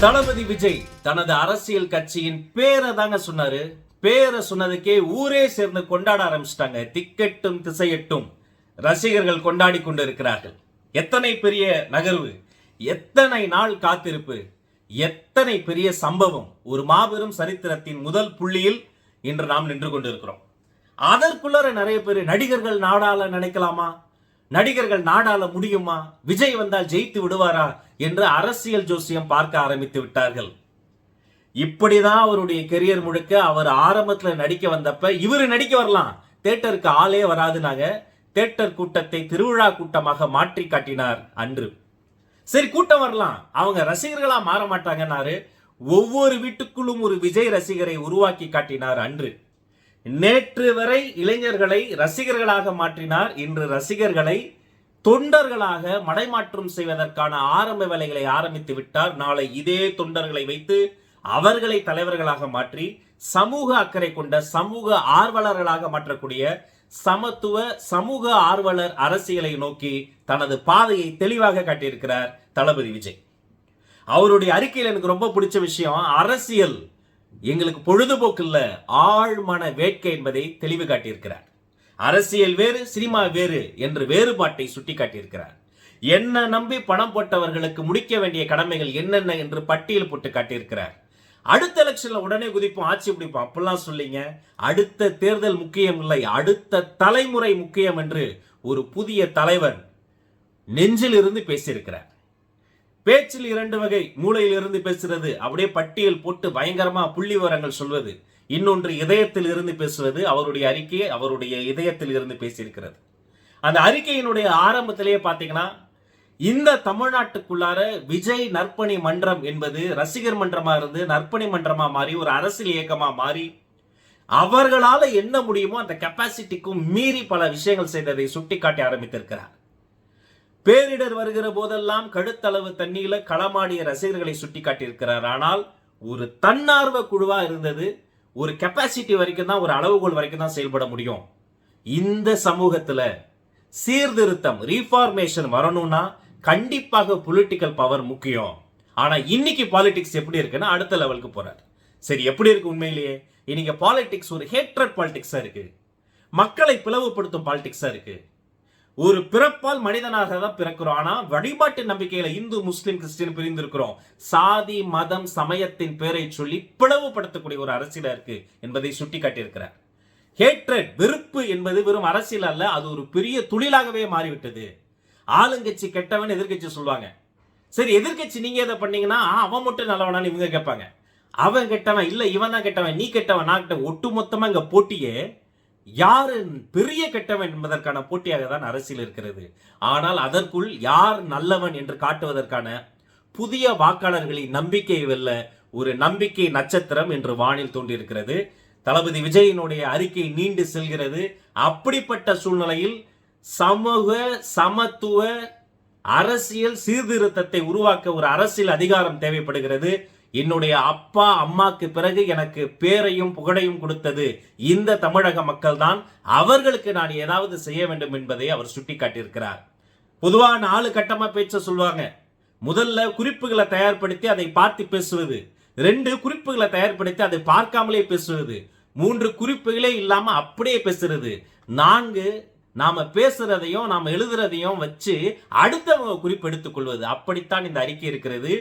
தளபதி விஜய் தனது அரசியல் கட்சியின் பேரை தாங்க சொன்னாரு. பேரை சொன்னதுக்கே ஊரே சேர்ந்து கொண்டாட ஆரம்பிச்சிட்டாங்க. திக்கெட்டும் திசையட்டும் ரசிகர்கள் கொண்டாடி கொண்டு இருக்கிறார்கள் எத்தனை பெரிய நகர்வு எத்தனை நாள் காத்திருப்பு எத்தனை பெரிய சம்பவம். ஒரு மாபெரும் சரித்திரத்தின் முதல் புள்ளியில் இன்று நாம் நின்று கொண்டிருக்கிறோம். அதற்குள்ளார நிறைய பேர் நடிகர்கள் நாடால நினைக்கலாமா? நடிகர்கள் நாடால முடியுமா? விஜய் வந்தால் ஜெயித்து விடுவாரா? என்று அரசியல் ஜோசியம் பார்க்க ஆரம்பித்து விட்டார்கள். இப்படிதான் அவருடைய கெரியர் முழுக்க அவர் ஆரம்பத்துல நடிக்க வந்தப்ப இவரு நடிக்க வரலாம். தேட்டருக்கு ஆளே வராதுனாங்க தேட்டர் கூட்டத்தை திருவிழா கூட்டமாக மாற்றி காட்டினார் அன்று. சரி கூட்டம் வரலாம். அவங்க ரசிகர்களா மாற மாட்டாங்கன்னாரு. ஒவ்வொரு வீட்டுக்குள்ளும் ஒரு விஜய் ரசிகரை உருவாக்கி காட்டினார் அன்று. நேற்று வரை இளைஞர்களை ரசிகர்களாக மாற்றினார். இன்று ரசிகர்களை தொண்டர்களாக மடைமாற்றம் செய்வதற்கான ஆரம்ப வேலைகளை ஆரம்பித்து விட்டார். நாளை இதே தொண்டர்களை வைத்து அவர்களை தலைவர்களாக மாற்றி சமூக அக்கறை கொண்ட சமூக ஆர்வலர்களாக மாற்றக்கூடிய சமத்துவ சமூக ஆர்வலர் அரசியலை நோக்கி தனது பாதையை தெளிவாக காட்டியிருக்கிறார் தளபதி விஜய். அவருடைய அறிக்கையில் எனக்கு ரொம்ப பிடிச்ச விஷயம் அரசியல். எங்களுக்கு பொழுதுபோக்கில் ஆழ்மன வேட்கை என்பதை தெளிவு காட்டியிருக்கிறார். அரசியல் வேறு சினிமா வேறு என்று வேறுபாட்டை சுட்டி காட்டியிருக்கிறார் என்ன நம்பி பணம் போட்டவர்களுக்கு முடிக்க வேண்டிய கடமைகள் என்னென்ன என்று பட்டியல் போட்டு காட்டியிருக்கிறார். அடுத்த எலெக்ஷன்ல உடனே குதிப்போம் ஆட்சி பிடிப்போம் அப்படிலாம் சொல்லிங்க. அடுத்த தேர்தல் முக்கியம் இல்லை அடுத்த தலைமுறை முக்கியம் என்று ஒரு புதிய தலைவன் நெஞ்சில் இருந்து பேசியிருக்கிறார். பேச்சில் இரண்டு வகை மூளையில் இருந்து பேசுறது அப்படியே பட்டியல் போட்டு பயங்கரமா புள்ளி விவரங்கள் சொல்வது. இன்னொன்று இதயத்தில் இருந்து பேசுவது. அவருடைய அறிக்கையை அவருடைய இதயத்தில் இருந்து பேசியிருக்கிறது. அந்த அறிக்கையினுடைய ஆரம்பத்திலேயே பார்த்தீங்கன்னா இந்த தமிழ்நாட்டுக்குள்ளார விஜய் நற்பணி மன்றம் என்பது ரசிகர் மன்றமா இருந்து நற்பணி மன்றமா மாறி ஒரு அரசியல் இயக்கமா மாறி அவர்களால என்ன முடியுமோ அந்த கெப்பாசிட்டிக்கும் மீறி பல விஷயங்கள் செய்ததை சுட்டிக்காட்டி ஆரம்பித்திருக்கிறார். பேரிடர் வருகிற போதெல்லாம் கழுத்தளவு தண்ணியில களமாடிய ரசிகர்களை சுட்டி காட்டியிருக்கிறார் ஆனால் ஒரு தன்னார்வ குழுவா இருந்தது ஒரு கெப்பாசிட்டி வரைக்கும் தான் ஒரு அளவுகோல் வரைக்கும் தான் செயல்பட முடியும். இந்த சமூகத்துல சீர்திருத்தம் ரீஃபார்மேஷன் வரணும்னா கண்டிப்பாக பொலிட்டிக்கல் பவர் முக்கியம். ஆனா இன்னைக்கு பாலிடிக்ஸ் எப்படி இருக்குன்னா அடுத்த லெவலுக்கு போறார். சரி எப்படி இருக்கு உண்மையிலேயே? இன்னைக்கு பாலிடிக்ஸ் ஒரு ஹேட்ரட் பாலிடிக்ஸா இருக்கு. மக்களை பிளவுபடுத்தும் பாலிடிக்ஸா இருக்கு. ஒரு பிறப்பால் மனிதனாக தான் பிறக்கிறோம். ஆனா வழிபாட்டு நம்பிக்கையில இந்து முஸ்லிம் கிறிஸ்டின் பிரிந்திருக்கிறோம். சாதி மதம் சமயத்தின் பேரை சொல்லி பிளவுபடுத்தக்கூடிய ஒரு அரசியலா இருக்கு என்பதை சுட்டி காட்டியிருக்கிறார் ஹேட்ரட் வெறுப்பு என்பது வெறும் அரசியல் அல்ல அது ஒரு பெரிய தொழிலாகவே மாறிவிட்டது. ஆளுங்கட்சி கெட்டவன் எதிர்க்கட்சி சொல்லுவாங்க. சரி எதிர்க்கட்சி நீங்க எதை பண்ணீங்கன்னா அவன் மட்டும் நல்லவனான்னு இவங்க கேட்பாங்க. அவன் கெட்டவன் இல்ல இவன் தான் கெட்டவன் நீ கெட்டவன் நான் கெட்டவன். ஒட்டு மொத்தமா இங்க போட்டியே யாரு பெரிய கெட்டவன் என்பதற்கான போட்டியாக தான் அரசியல் இருக்கிறது. ஆனால் அதற்குள் யார் நல்லவன் என்று காட்டுவதற்கான புதிய வாக்காளர்களின் நம்பிக்கை வெல்ல ஒரு நம்பிக்கை நட்சத்திரம் என்று வானில் தோன்றியிருக்கிறது. தளபதி விஜயினுடைய அறிக்கை நீண்டு செல்கிறது. அப்படிப்பட்ட சூழ்நிலையில் சமூக சமத்துவ அரசியல் சீர்திருத்தத்தை உருவாக்க ஒரு அரசியல் அதிகாரம் தேவைப்படுகிறது. என்னுடைய அப்பா அம்மாக்கு பிறகு எனக்கு பேரையும் புகழையும் கொடுத்தது இந்த தமிழக மக்கள் தான் அவர்களுக்கு நான் ஏதாவது செய்ய வேண்டும் என்பதை அவர் சுட்டிக்காட்டியிருக்கிறார். பொதுவாக நாலு கட்டமாக பேச்ச சொல்லுவாங்க முதல்ல குறிப்புகளை தயார்படுத்தி அதை பார்த்து பேசுவது. ரெண்டு குறிப்புகளை தயார்படுத்தி அதை பார்க்காமலே பேசுவது. மூன்று குறிப்புகளே இல்லாமல் அப்படியே பேசுறது. நான்கு நாம் பேசுறதையும் நாம் எழுதுறதையும் வச்சு அடுத்தவங்க குறிப்பு எடுத்துக்கொள்வது. அப்படித்தான் இந்த அறிக்கை இருக்கிறது.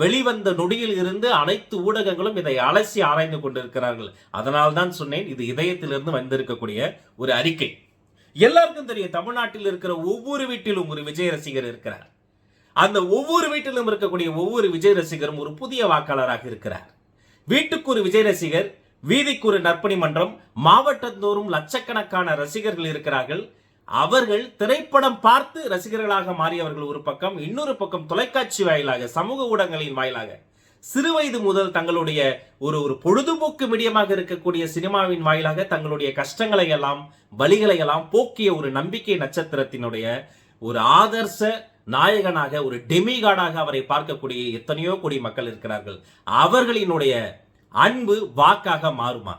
வெளிவந்த நொடியில் இருந்து அனைத்து ஊடகங்களும் இதை அலசி ஆராய்ந்து கொண்டிருக்கிறார்கள். அதனால் தான் சொன்னேன் இது இதயத்திலிருந்து வந்திருக்கக்கூடிய ஒரு அறிக்கை. எல்லாருக்கும் தெரியும் தமிழ்நாட்டில் இருக்கிற ஒவ்வொரு வீட்டிலும் ஒரு விஜய் ரசிகர் இருக்கிறார். அந்த ஒவ்வொரு வீட்டிலும் இருக்கக்கூடிய ஒவ்வொரு விஜய் ரசிகரும் ஒரு புதிய வாக்காளராக இருக்கிறார். வீட்டுக்கு ஒரு விஜய் ரசிகர் வீதிக்கு ஒரு நற்பணி மன்றம் மாவட்டந்தோறும் லட்சக்கணக்கான ரசிகர்கள் இருக்கிறார்கள். அவர்கள் திரைப்படம் பார்த்து ரசிகர்களாக மாறியவர்கள் ஒரு பக்கம் இன்னொரு பக்கம் தொலைக்காட்சி வாயிலாக சமூக ஊடகங்களின் வாயிலாக. சிறுவயது முதல் தங்களுடைய ஒரு ஒரு பொழுதுபோக்கு மீடியமாக இருக்கக்கூடிய சினிமாவின் வாயிலாக தங்களுடைய கஷ்டங்களை எல்லாம் வழிகளை எல்லாம் போக்கிய ஒரு நம்பிக்கை நட்சத்திரத்தினுடைய ஒரு ஆதர்ச நாயகனாக ஒரு டெமிகாடாக அவரை பார்க்கக்கூடிய எத்தனையோ கோடி மக்கள் இருக்கிறார்கள். அவர்களினுடைய அன்பு வாக்காக மாறுமா?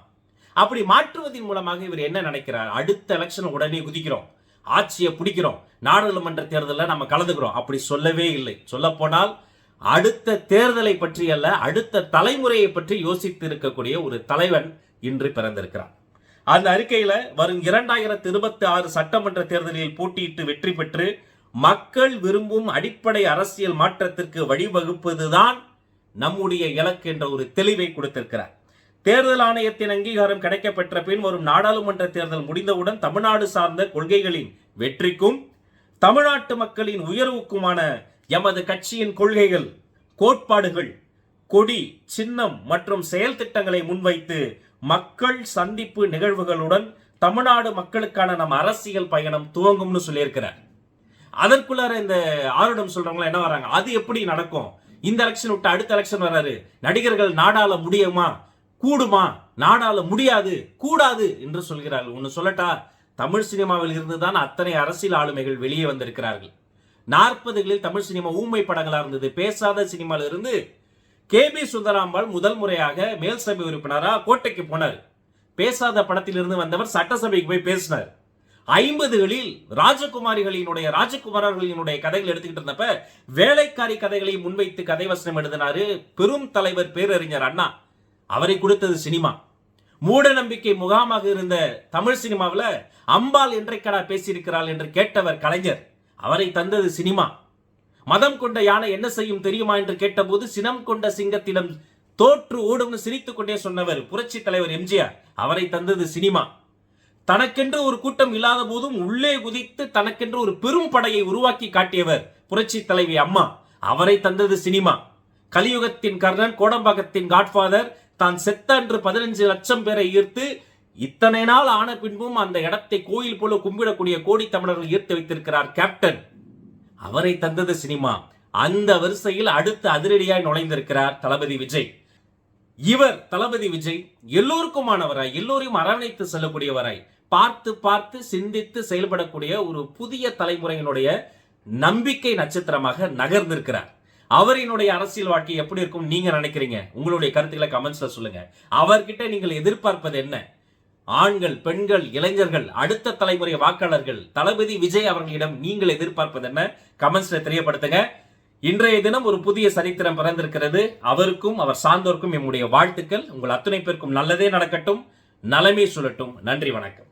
அப்படி மாற்றுவதன் மூலமாக இவர் என்ன நினைக்கிறார்? அடுத்த எலெக்ஷன் உடனே குதிக்கிறோம். ஆட்சியை பிடிக்கிறோம். நாடாளுமன்ற தேர்தலில் நம்ம கலந்துக்கிறோம். அப்படி சொல்லவே இல்லை. சொல்லப்போனால் அடுத்த தேர்தலை பற்றி அல்ல அடுத்த தலைமுறையை பற்றி யோசித்து இருக்கக்கூடிய ஒரு தலைவன் இன்று பிறந்திருக்கிறான் அந்த அறிக்கையில வரும் இரண்டாயிரத்தி இருபத்தி ஆறு சட்டமன்ற தேர்தலில் போட்டியிட்டு வெற்றி பெற்று மக்கள் விரும்பும் அடிப்படை அரசியல் மாற்றத்திற்கு வழிவகுப்பதுதான் நம்முடைய இலக்கு என்ற ஒரு தெளிவை கொடுத்திருக்கிறார். தேர்தல் ஆணையத்தின் அங்கீகாரம் கிடைக்கப்பெற்ற பின் வரும் நாடாளுமன்ற தேர்தல் முடிந்தவுடன் தமிழ்நாடு சார்ந்த கொள்கைகளின் வெற்றிக்கும் தமிழ்நாட்டு மக்களின் உயர்வுக்குமான எமது கட்சியின் கொள்கைகள் கோட்பாடுகள் கொடி சின்னம் மற்றும் செயல் திட்டங்களை முன்வைத்து மக்கள் சந்திப்பு நிகழ்வுகளுடன் தமிழ்நாடு மக்களுக்கான நம் அரசியல் பயணம் துவங்கும்னு சொல்லியிருக்கிறார். அதற்குள்ளார இந்த ஆருடம் சொல்றவங்க என்ன வராங்க? அது எப்படி நடக்கும்? இந்த எலெக்ஷன் விட்டு அடுத்த எலெக்ஷன் வர்றாரு நடிகர்கள் நாடால முடியுமா? கூடுமா? நாடால முடியாது கூடாது என்று சொல்கிறார்கள். ஒன்று சொல்லட்டா தமிழ் சினிமாவில் இருந்து தான் அத்தனை அரசியல் ஆளுமைகள் வெளியே வந்திருக்கிறார்கள். நாற்பதுகளில் தமிழ் சினிமா ஊமை படங்களாக இருந்தது. பேசாத சினிமாவில் இருந்து கே. பி. சுந்தராம்பாள் முதல் முறையாக மேல் சபை உறுப்பினராக கோட்டைக்கு போனார். பேசாத படத்திலிருந்து வந்தவர் சட்டசபைக்கு போய் பேசினார். ஐம்பதுகளில் ராஜகுமாரிகளினுடைய ராஜகுமாரர்களினுடைய கதைகள் எடுத்துக்கிட்டு இருந்தப்ப வேலைக்காரி கதைகளை முன்வைத்து கதை வசனம் எழுதினாரு பெரும் தலைவர் பேரறிஞர் அண்ணா. அவரை கொடுத்தது சினிமா. மூட நம்பிக்கை முகாமாக இருந்த தமிழ் சினிமாவில் அம்பாள் என்றைக்கடா பேசியிருக்கிறாள் என்று கேட்டவர் கலைஞர். அவரை தந்தது சினிமா. மதம் கொண்ட யானை என்ன செய்யும் தெரியுமா என்று கேட்டபோது சினம் கொண்ட சிங்கத்திடம் தோற்று ஓடும்னு சிரித்துக் கொண்டே சொன்னவர் புரட்சி தலைவர் எம்ஜிஆர். அவரை தந்தது சினிமா. தனக்கென்று ஒரு கூட்டம் இல்லாத போதும் உள்ளே குதித்து தனக்கென்று ஒரு பெரும் படையை உருவாக்கி காட்டியவர் புரட்சி தலைவி அம்மா. அவரை தந்தது சினிமா. கலியுகத்தின் கர்ணன் கோடம்பாக்கத்தின் காட்ஃபாதர் தான் செத்த அன்று பதினஞ்சு லட்சம் பேரை ஈர்த்து இத்தனை நாள் ஆன பின்பும் அந்த இடத்தை கோயில் போல கும்பிடக்கூடிய கோடி தமிழர்கள் ஈர்த்து வைத்திருக்கிறார் கேப்டன். அவரை தந்தது சினிமா. அந்த வரிசையில் அடுத்து அதிரடியாய் நுழைந்திருக்கிறார் தளபதி விஜய். இவர் தளபதி விஜய். எல்லோருக்குமானவராய் எல்லோரையும் அரவணைத்து செல்லக்கூடியவராய் பார்த்து பார்த்து சிந்தித்து செயல்படக்கூடிய ஒரு புதிய தலைமுறையினுடைய நம்பிக்கை நட்சத்திரமாக நகர்ந்திருக்கிறார். அவரினுடைய அரசியல் வாழ்க்கை எப்படி இருக்கும் நீங்க நினைக்கிறீங்க? உங்களுடைய கருத்துக்களை கமெண்ட்ஸ்ல சொல்லுங்க. அவர்கிட்ட நீங்கள் எதிர்பார்ப்பது என்ன? ஆண்கள் பெண்கள் இளைஞர்கள் அடுத்த தலைமுறை வாக்காளர்கள் தளபதி விஜய் அவர்களிடம் நீங்கள் எதிர்பார்ப்பது என்ன? கமெண்ட்ஸ்ல தெரியப்படுத்துங்க. இன்றைய தினம் ஒரு புதிய சரித்திரம் பிறந்திருக்கிறது. அவருக்கும் அவர் சார்ந்தோருக்கும் எம்முடைய வாழ்த்துக்கள். உங்கள் அத்துணை பேருக்கும் நல்லதே நடக்கட்டும். நலமே சொல்லட்டும் நன்றி வணக்கம்.